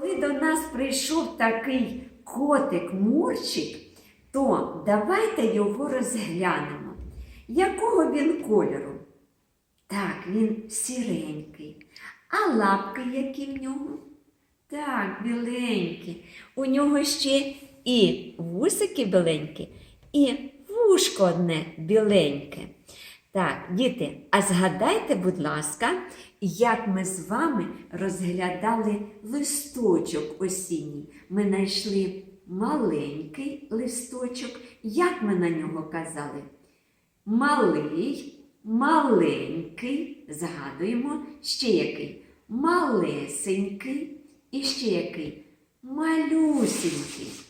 Коли до нас прийшов такий котик Мурчик, то давайте його розглянемо. Якого він кольору? Так, він сіренький. А лапки які в нього? Так, біленькі. У нього ще і вусики біленькі, і вушко одне біленьке. Так, діти, а згадайте, будь ласка, як ми з вами розглядали листочок осінній. Ми знайшли маленький листочок. Як ми на нього казали? Малий, маленький, згадуємо, ще який малесенький і ще який малюсенький.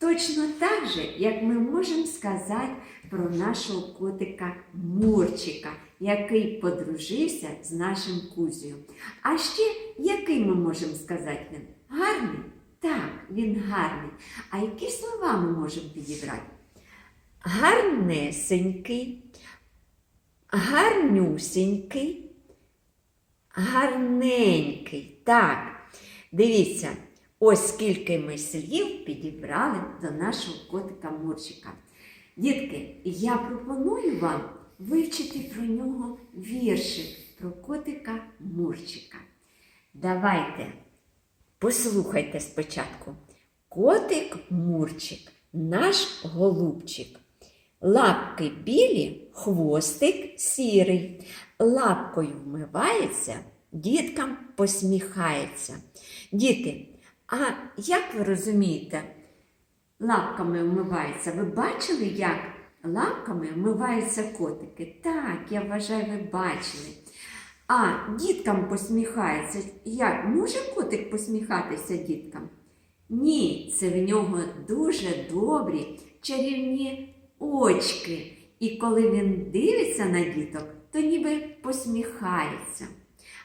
Точно так же, як ми можемо сказати про нашого котика Мурчика, який подружився з нашим Кузею. А ще який ми можемо сказати він? Гарний? Так, він гарний. А які слова ми можемо підібрати? Гарнесенький, гарнюсенький, гарненький. Так, дивіться, ось скільки ми слів підібрали до нашого котика Мурчика. Дітки, я пропоную вам вивчити про нього віршик про котика Мурчика. Давайте послухайте спочатку. Котик Мурчик, наш голубчик. Лапки білі, хвостик сірий. Лапкою вмивається, діткам посміхається. Діти, а як ви розумієте, лапками вмивається? Ви бачили, як лапками вмиваються котики? Так, я вважаю, ви бачили. А діткам посміхається. Як може котик посміхатися діткам? Ні, це в нього дуже добрі чарівні очки. І коли він дивиться на діток, то ніби посміхається.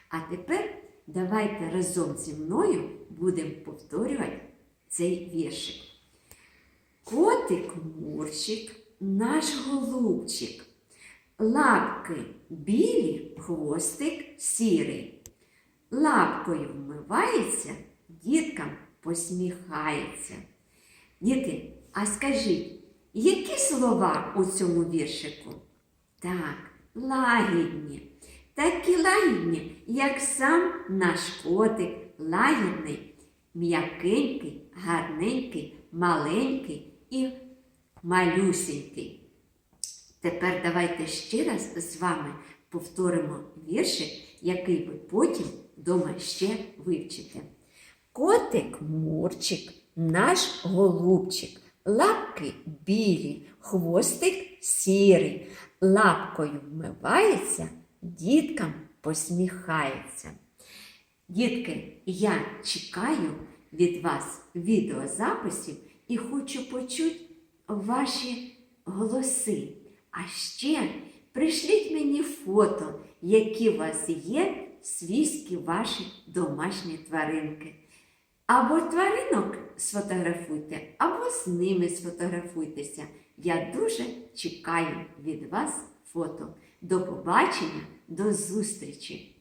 А тепер давайте разом зі мною будемо повторювати цей віршик. Котик Мурчик, наш голубчик, лапки білі, хвостик сірий. Лапкою вмивається, діткам посміхається. Діти, а скажіть, які слова у цьому віршику? Так, лагідні. Такі лагідні, як сам наш котик, лагідний, м'якенький, гарненький, маленький і малюсенький. Тепер давайте ще раз з вами повторимо віршик, який ви потім вдома ще вивчите. Котик Мурчик, наш голубчик, лапки білі, хвостик сірий, лапкою вмивається, діткам посміхається. Дітки, я чекаю від вас відеозаписів і хочу почути ваші голоси. А ще пришліть мені фото, які у вас є свійські ваші домашні тваринки. Або тваринок сфотографуйте, або з ними сфотографуйтеся. Я дуже чекаю від вас фото. До побачення, до зустрічі!